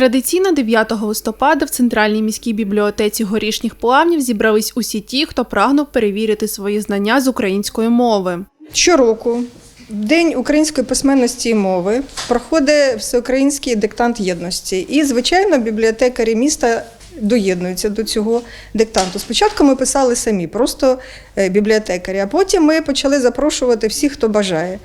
Традиційно 9 листопада в центральній міській бібліотеці горішніх плавнів зібрались усі ті, хто прагнув перевірити свої знання з української мови. Щороку, День української письменності і мови, проходить всеукраїнський диктант єдності. І, звичайно, бібліотекарі міста доєднуються до цього диктанту. Спочатку ми писали самі, просто е, бібліотекарі, а потім ми почали запрошувати всіх, хто бажає.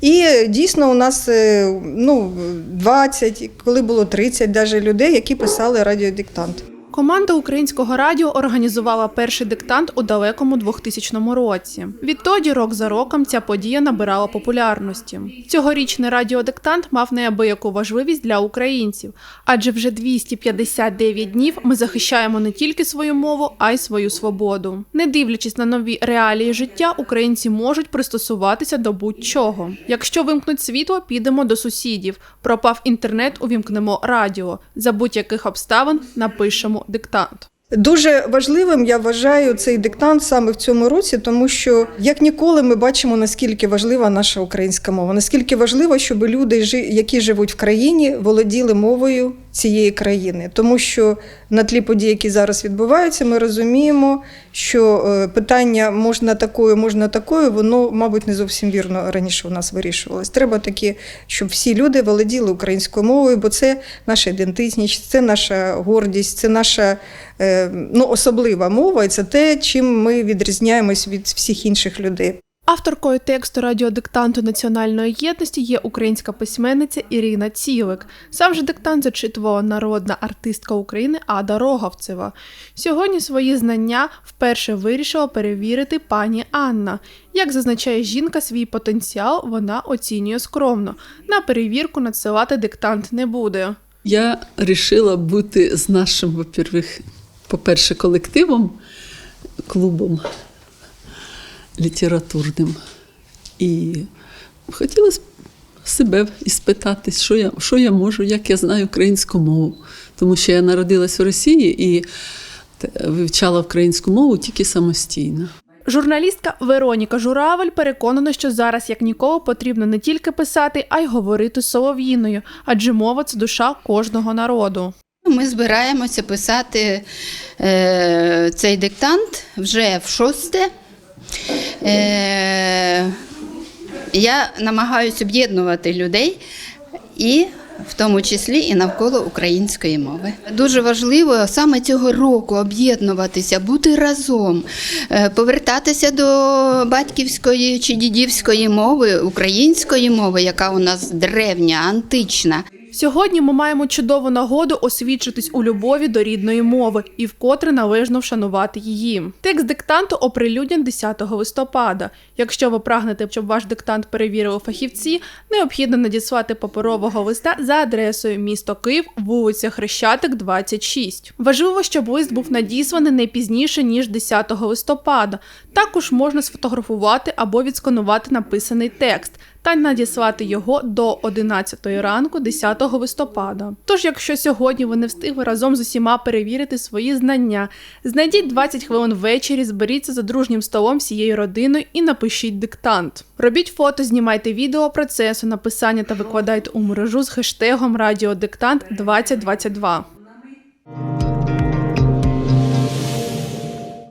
І е, дійсно у нас е, ну, 20, коли було 30 навіть людей, які писали радіодиктант. Команда українського радіо організувала перший диктант у далекому 2000 році. Відтоді рок за роком ця подія набирала популярності. Цьогорічний радіодиктант мав неабияку важливість для українців, адже вже 259 днів ми захищаємо не тільки свою мову, а й свою свободу. Не дивлячись на нові реалії життя, українці можуть пристосуватися до будь-чого. Якщо вимкнуть світло, підемо до сусідів. Пропав інтернет, увімкнемо радіо. За будь-яких обставин напишемо диктант. Дуже важливим я вважаю цей диктант саме в цьому році, тому що як ніколи ми бачимо наскільки важлива наша українська мова, наскільки важливо, щоб люди, які живуть в країні, володіли мовою цієї країни, тому що на тлі подій, які зараз відбуваються, ми розуміємо, що е, питання можна такою, можна такою, воно, мабуть, не зовсім вірно раніше у нас вирішувалось. Треба таки, щоб всі люди володіли українською мовою, бо це наша ідентичність, це наша гордість, це наша е, ну, особлива мова, і це те, чим ми відрізняємось від всіх інших людей. Авторкою тексту радіодиктанту національної єдності є українська письменниця Ірина Цілик. Сам же диктант зачитувала народна артистка України Ада Роговцева. Сьогодні свої знання вперше вирішила перевірити пані Анна. Як зазначає жінка, свій потенціал вона оцінює скромно. На перевірку надсилати диктант не буде. Я вирішила бути з нашим, по-перше, колективом, клубом літературним. І хотілося себе і спитати, що я, що я можу, як я знаю українську мову. Тому що я народилась в Росії і вивчала українську мову тільки самостійно. Журналістка Вероніка Журавель переконана, що зараз як ніколи потрібно не тільки писати, а й говорити солов'їною, адже мова це душа кожного народу. Ми збираємося писати е, цей диктант вже в шосте. Е, я намагаюся об'єднувати людей і в тому числі і навколо української мови. Дуже важливо саме цього року об'єднуватися, бути разом, е, повертатися до батьківської чи дідівської мови, української мови, яка у нас древня, антична. Сьогодні ми маємо чудову нагоду освідчитись у любові до рідної мови і вкотре належно вшанувати її. Текст диктанту оприлюднен 10 листопада. Якщо ви прагнете, щоб ваш диктант перевірили фахівці, необхідно надіслати паперового листа за адресою місто Київ, вулиця Хрещатик, 26. Важливо, щоб лист був надісланий не пізніше ніж 10 листопада. Також можна сфотографувати або відсканувати написаний текст та надіслати його до 11 ранку 10 листопада. Тож, якщо сьогодні ви не встигли разом з усіма перевірити свої знання, знайдіть 20 хвилин ввечері, зберіться за дружнім столом всією родиною і напишіть диктант. Робіть фото, знімайте відео процесу написання та викладайте у мережу з хештегом Радіодиктант 2022.